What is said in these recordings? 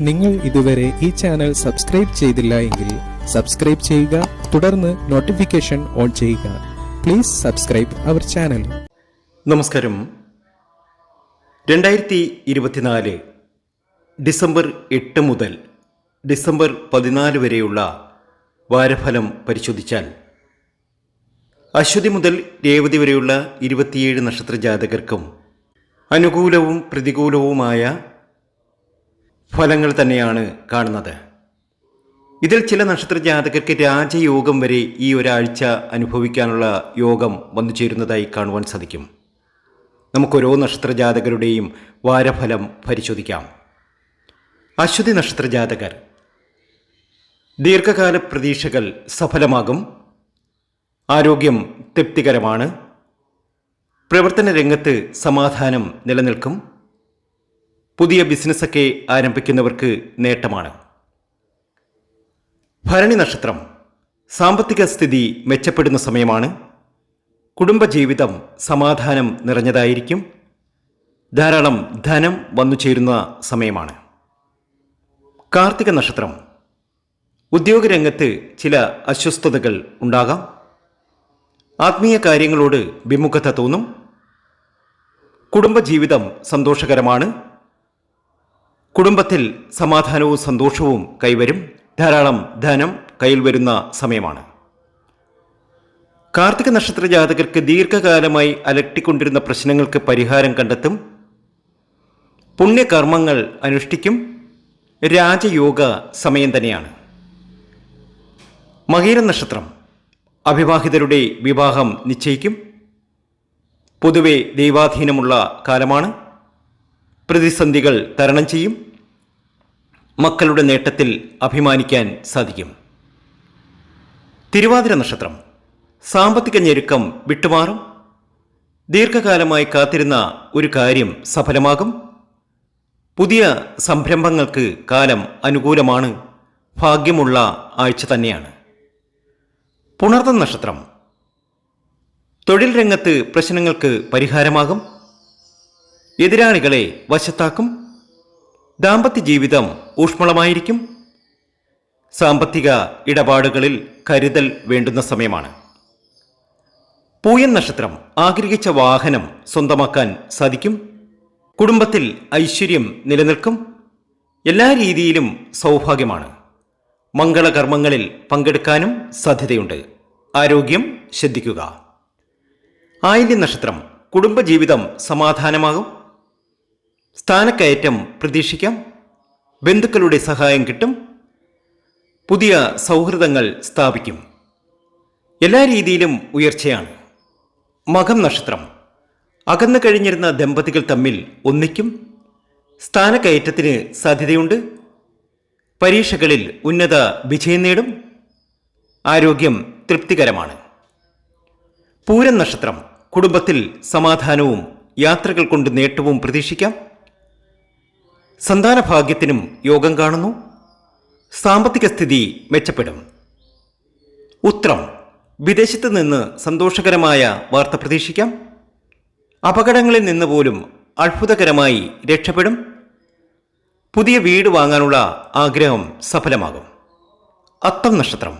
നിങ്ങൾ ഇതുവരെ ഈ ചാനൽ സബ്സ്ക്രൈബ് ചെയ്തില്ല എങ്കിൽ സബ്സ്ക്രൈബ് ചെയ്യുക തുടർന്ന് നോട്ടിഫിക്കേഷൻ ഓൺ ചെയ്യുക. Please subscribe our channel. നമസ്കാരം. രണ്ടായിരത്തി ഇരുപത്തിനാല് ഡിസംബർ എട്ട് മുതൽ ഡിസംബർ പതിനാല് വരെയുള്ള വാരഫലം പരിശോധിച്ചാൽ അശ്വതി മുതൽ രേവതി വരെയുള്ള ഇരുപത്തിയേഴ് നക്ഷത്ര ജാതകർക്കും അനുകൂലവും പ്രതികൂലവുമായ ഫലങ്ങൾ തന്നെയാണ് കാണുന്നത്. ഇതിൽ ചില നക്ഷത്ര ജാതകർക്ക് രാജയോഗം വരെ ഈ ഒരാഴ്ച അനുഭവിക്കാനുള്ള യോഗം വന്നു ചേരുന്നതായി കാണുവാൻ സാധിക്കും. നമുക്കോരോ നക്ഷത്ര ജാതകരുടെയും വാരഫലം പരിശോധിക്കാം. അശ്വതി നക്ഷത്ര ജാതകർ ദീർഘകാല പ്രതീക്ഷകൾ സഫലമാകും. ആരോഗ്യം തൃപ്തികരമാണ്. പ്രവർത്തന രംഗത്ത് സമാധാനം നിലനിൽക്കും. പുതിയ ബിസിനസ്സൊക്കെ ആരംഭിക്കുന്നവർക്ക് നേട്ടമാണ്. ഭരണി നക്ഷത്രം സാമ്പത്തിക സ്ഥിതി മെച്ചപ്പെടുന്ന സമയമാണ്. കുടുംബജീവിതം സമാധാനം നിറഞ്ഞതായിരിക്കും. ധാരാളം ധനം വന്നു ചേരുന്ന സമയമാണ്. കാർത്തിക നക്ഷത്രം ഉദ്യോഗരംഗത്ത് ചില അസ്വസ്ഥതകൾ ഉണ്ടാകാം. ആത്മീയ കാര്യങ്ങളോട് വിമുഖത തോന്നും. കുടുംബജീവിതം സന്തോഷകരമാണ്. കുടുംബത്തിൽ സമാധാനവും സന്തോഷവും കൈവരും. ധാരാളം ധനം കയ്യിൽ വരുന്ന സമയമാണ്. കാർത്തിക നക്ഷത്ര ജാതകർക്ക് ദീർഘകാലമായി അലട്ടിക്കൊണ്ടിരുന്ന പ്രശ്നങ്ങൾക്ക് പരിഹാരം കണ്ടെത്തും. പുണ്യകർമ്മങ്ങൾ അനുഷ്ഠിക്കും. രാജയോഗ സമയം തന്നെയാണ്. മകീര നക്ഷത്രം അവിവാഹിതരുടെ വിവാഹം നിശ്ചയിക്കും. പൊതുവെ ദൈവാധീനമുള്ള കാലമാണ്. പ്രതിസന്ധികൾ തരണം ചെയ്യും. മക്കളുടെ നേട്ടത്തിൽ അഭിമാനിക്കാൻ സാധിക്കും. തിരുവാതിര നക്ഷത്രം സാമ്പത്തിക ഞെരുക്കം വിട്ടുമാറും. ദീർഘകാലമായി കാത്തിരുന്ന ഒരു കാര്യം സഫലമാകും. പുതിയ സംരംഭങ്ങൾക്ക് കാലം അനുകൂലമാണ്. ഭാഗ്യമുള്ള ആഴ്ച തന്നെയാണ്. പുണർന്ന നക്ഷത്രം. തൊഴിൽ രംഗത്ത് പ്രശ്നങ്ങൾക്ക് പരിഹാരമാകും. എതിരാളികളെ വശത്താക്കും. ദാമ്പത്യ ജീവിതം ഊഷ്മളമായിരിക്കും. സാമ്പത്തിക ഇടപാടുകളിൽ കരുതൽ വേണ്ടുന്ന സമയമാണ്. പൂയൻ നക്ഷത്രം ആഗ്രഹിച്ച വാഹനം സ്വന്തമാക്കാൻ സാധിക്കും. കുടുംബത്തിൽ ഐശ്വര്യം നിലനിൽക്കും. എല്ലാ രീതിയിലും സൗഭാഗ്യമാണ്. മംഗളകർമ്മങ്ങളിൽ പങ്കെടുക്കാനും സാധ്യതയുണ്ട്. ആരോഗ്യം ശ്രദ്ധിക്കുക. ആയില്യ നക്ഷത്രം കുടുംബജീവിതം സമാധാനമാകും. സ്ഥാനക്കയറ്റം പ്രതീക്ഷിക്കാം. ബന്ധുക്കളുടെ സഹായം കിട്ടും. പുതിയ സൗഹൃദങ്ങൾ സ്ഥാപിക്കും. എല്ലാ രീതിയിലും ഉയർച്ചയാണ്. മകം നക്ഷത്രം അകന്നു കഴിഞ്ഞിരുന്ന ദമ്പതികൾ തമ്മിൽ ഒന്നിക്കും. സ്ഥാനക്കയറ്റത്തിന് സാധ്യതയുണ്ട്. പരീക്ഷകളിൽ ഉന്നത വിജയം നേടും. ആരോഗ്യം തൃപ്തികരമാണ്. പൂരം നക്ഷത്രം കുടുംബത്തിൽ സമാധാനവും യാത്രകൾ കൊണ്ട് നേട്ടവും പ്രതീക്ഷിക്കാം. സന്താന ഭാഗ്യത്തിനും യോഗം കാണുന്നു. സാമ്പത്തിക സ്ഥിതി മെച്ചപ്പെടും. ഉത്രം വിദേശത്ത് നിന്ന് സന്തോഷകരമായ വാർത്ത പ്രതീക്ഷിക്കാം. അപകടങ്ങളിൽ നിന്ന് പോലും അത്ഭുതകരമായി രക്ഷപ്പെടും. പുതിയ വീട് വാങ്ങാനുള്ള ആഗ്രഹം സഫലമാകും. അത്തം നക്ഷത്രം.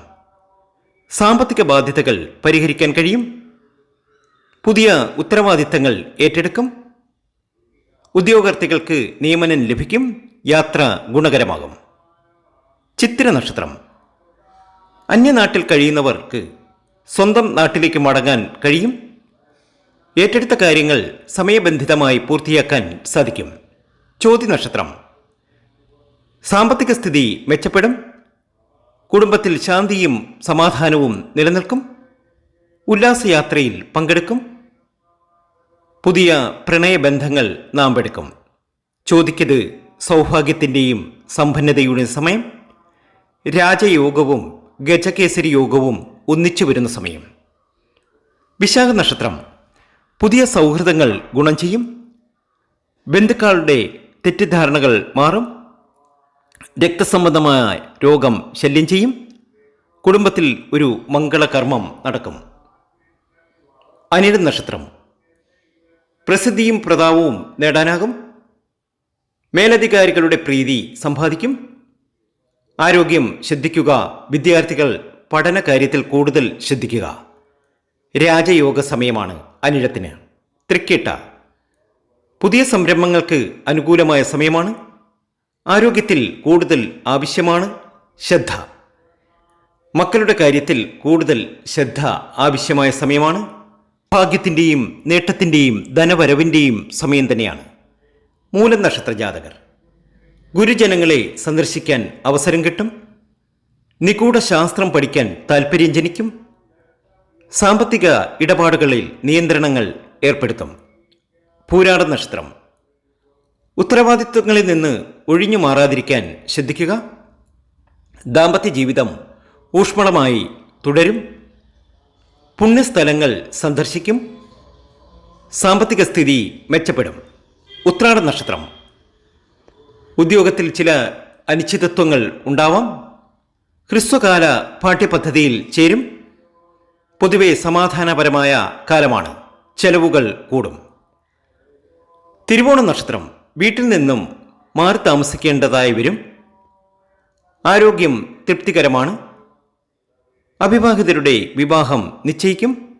സാമ്പത്തിക ബാധ്യതകൾ പരിഹരിക്കാൻ കഴിയും. പുതിയ ഉത്തരവാദിത്തങ്ങൾ ഏറ്റെടുക്കും. ഉദ്യോഗാർത്ഥികൾക്ക് നിയമനം ലഭിക്കും. യാത്ര ഗുണകരമാകും. ചിത്തിര നക്ഷത്രം. അന്യനാട്ടിൽ കഴിയുന്നവർക്ക് സ്വന്തം നാട്ടിലേക്ക് മടങ്ങാൻ കഴിയും. ഏറ്റെടുത്ത കാര്യങ്ങൾ സമയബന്ധിതമായി പൂർത്തിയാക്കാൻ സാധിക്കും. ചോതി നക്ഷത്രം. സാമ്പത്തിക സ്ഥിതി മെച്ചപ്പെടും. കുടുംബത്തിൽ ശാന്തിയും സമാധാനവും നിലനിൽക്കും. ഉല്ലാസയാത്രയിൽ പങ്കെടുക്കും. പുതിയ പ്രണയബന്ധങ്ങൾ നാം എടുക്കും. ചോദിക്കത് സൗഭാഗ്യത്തിന്റെയും സമ്പന്നതയുടെയും സമയം. രാജയോഗവും ഗജകേസരി യോഗവും ഒന്നിച്ചു വരുന്ന സമയം. വിശാഖ നക്ഷത്രം. പുതിയ സൗഹൃദങ്ങൾ ഗുണം ചെയ്യും. ബന്ധുക്കളുടെ തെറ്റിദ്ധാരണകൾ മാറും. രക്തസംബന്ധമായ രോഗം ശല്യം ചെയ്യും. കുടുംബത്തിൽ ഒരു മംഗളകർമ്മം നടക്കും. അനിഴ നക്ഷത്രം. പ്രസിദ്ധിയും പ്രതാപവും നേടാനാകും. മേലധികാരികളുടെ പ്രീതി സമ്പാദിക്കും. ആരോഗ്യം ശ്രദ്ധിക്കുക. വിദ്യാർത്ഥികൾ പഠന കാര്യത്തിൽ കൂടുതൽ ശ്രദ്ധിക്കുക. രാജയോഗ സമയമാണ് അനിഴത്തിന്. തൃക്കേട്ട. പുതിയ സംരംഭങ്ങൾക്ക് അനുകൂലമായ സമയമാണ്. ആരോഗ്യത്തിൽ കൂടുതൽ ആവശ്യമാണ് ശ്രദ്ധ. മക്കളുടെ കാര്യത്തിൽ കൂടുതൽ ശ്രദ്ധ ആവശ്യമായ സമയമാണ്. ഭാഗ്യത്തിന്റെയും നേട്ടത്തിന്റെയും ധനവരവിന്റെയും സമയം തന്നെയാണ്. മൂലം നക്ഷത്ര ജാതകർ ഗുരുജനങ്ങളെ സന്ദർശിക്കാൻ അവസരം കിട്ടും. നിഗൂഢ ശാസ്ത്രം പഠിക്കാൻ താൽപ്പര്യം ജനിക്കും. സാമ്പത്തിക ഇടപാടുകളിൽ നിയന്ത്രണങ്ങൾ ഏർപ്പെടുത്തും. പൂരാട നക്ഷത്രം ഉത്തരവാദിത്വങ്ങളിൽ നിന്ന് ഒഴിഞ്ഞു മാറാതിരിക്കാൻ ശ്രദ്ധിക്കുക. ദാമ്പത്യ ജീവിതം ഊഷ്മളമായി തുടരും. പുണ്യസ്ഥലങ്ങൾ സന്ദർശിക്കും. സാമ്പത്തിക സ്ഥിതി മെച്ചപ്പെടും. ഉത്രാട നക്ഷത്രം. ഉദ്യോഗത്തിൽ ചില അനിശ്ചിതത്വങ്ങൾ ഉണ്ടാവാം. ഹ്രസ്വകാല പാഠ്യപദ്ധതിയിൽ ചേരും. പൊതുവെ സമാധാനപരമായ കാലമാണ്. ചെലവുകൾ കൂടും. തിരുവോണ നക്ഷത്രം. വീട്ടിൽ നിന്നും മാറി താമസിക്കേണ്ടതായി വരും. ആരോഗ്യം തൃപ്തികരമാണ്. അവിവാഹിതരുടെ വിവാഹം നിശ്ചയിക്കും.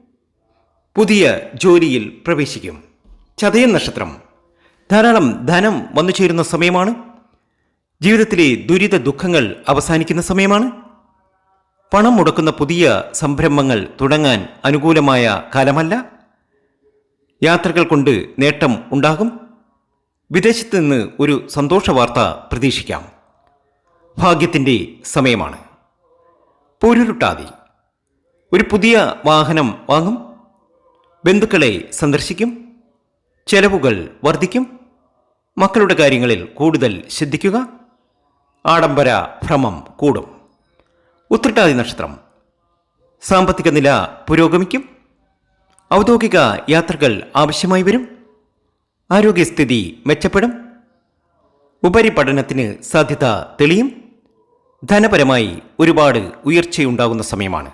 പുതിയ ജോലിയിൽ പ്രവേശിക്കും. ചതയൻ നക്ഷത്രം. ധാരാളം ധനം വന്നു ചേരുന്ന സമയമാണ്. ജീവിതത്തിലെ ദുരിത ദുഃഖങ്ങൾ അവസാനിക്കുന്ന സമയമാണ്. പണം മുടക്കുന്ന പുതിയ സംരംഭങ്ങൾ തുടങ്ങാൻ അനുകൂലമായ കാലമല്ല. യാത്രകൾ കൊണ്ട് നേട്ടം ഉണ്ടാകും. വിദേശത്ത് നിന്ന് ഒരു സന്തോഷ വാർത്ത പ്രതീക്ഷിക്കാം. ഭാഗ്യത്തിന്റെ സമയമാണ്. പൊരുരുട്ടാതി. ഒരു പുതിയ വാഹനം വാങ്ങും. ബന്ധുക്കളെ സന്ദർശിക്കും. ചെലവുകൾ വർദ്ധിക്കും. മക്കളുടെ കാര്യങ്ങളിൽ കൂടുതൽ ശ്രദ്ധിക്കുക. ആഡംബര ഭ്രമം കൂടും. ഉത്രട്ടാതി നക്ഷത്രം. സാമ്പത്തിക നില പുരോഗമിക്കും. ഔദ്യോഗിക യാത്രകൾ ആവശ്യമായി വരും. ആരോഗ്യസ്ഥിതി മെച്ചപ്പെടും. ഉപരിപഠനത്തിന് സാധ്യത തെളിയും. ധനപരമായി ഒരുപാട് ഉയർച്ചയുണ്ടാകുന്ന സമയമാണ്.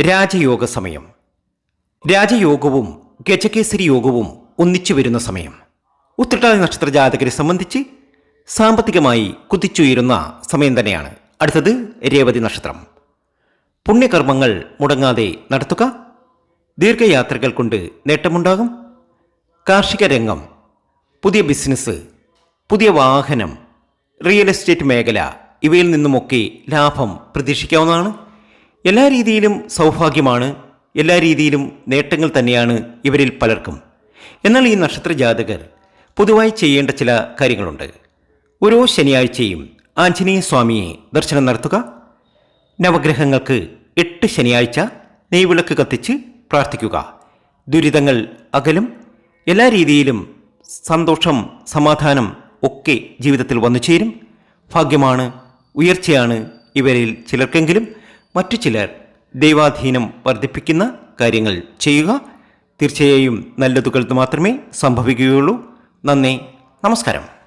രാജയോഗ സമയം. രാജയോഗവും ഗജകേസരി യോഗവും ഒന്നിച്ചു വരുന്ന സമയം. ഉത്രട്ടാതി നക്ഷത്ര ജാതകരെ സംബന്ധിച്ച് സാമ്പത്തികമായി കുതിച്ചുയരുന്ന സമയം തന്നെയാണ്. അടുത്തത് രേവതി നക്ഷത്രം. പുണ്യകർമ്മങ്ങൾ മുടങ്ങാതെ നടത്തുക. ദീർഘയാത്രകൾ കൊണ്ട് നേട്ടമുണ്ടാകും. കാർഷിക രംഗം പുതിയ ബിസിനസ് പുതിയ വാഹനം റിയൽ എസ്റ്റേറ്റ് മേഖല ഇവയിൽ നിന്നുമൊക്കെ ലാഭം പ്രതീക്ഷിക്കാവുന്നതാണ്. എല്ലാ രീതിയിലും സൗഭാഗ്യമാണ് എല്ലാ രീതിയിലും നേട്ടങ്ങൾ തന്നെയാണ് ഇവരിൽ പലർക്കും. എന്നാൽ ഈ നക്ഷത്ര ജാതകർ പൊതുവായി ചെയ്യേണ്ട ചില കാര്യങ്ങളുണ്ട്. ഓരോ ശനിയാഴ്ചയും ആഞ്ജനേയ സ്വാമിയെ ദർശനം നടത്തുക. നവഗ്രഹങ്ങൾക്ക് എട്ട് ശനിയാഴ്ച നെയ്വിളക്ക് കത്തിച്ച് പ്രാർത്ഥിക്കുക. ദുരിതങ്ങൾ അകലും എല്ലാ രീതിയിലും സന്തോഷം സമാധാനം ഒക്കെ ജീവിതത്തിൽ വന്നു ചേരും. ഭാഗ്യമാണ് ഉയർച്ചയാണ് ഇവരിൽ ചിലർക്കെങ്കിലും. മറ്റു ചിലർ ദൈവാധീനം വർദ്ധിപ്പിക്കുന്ന കാര്യങ്ങൾ ചെയ്യുക. തീർച്ചയായും നല്ലതുകൾ മാത്രമേ സംഭവിക്കുകയുള്ളൂ. നന്ദി നമസ്കാരം.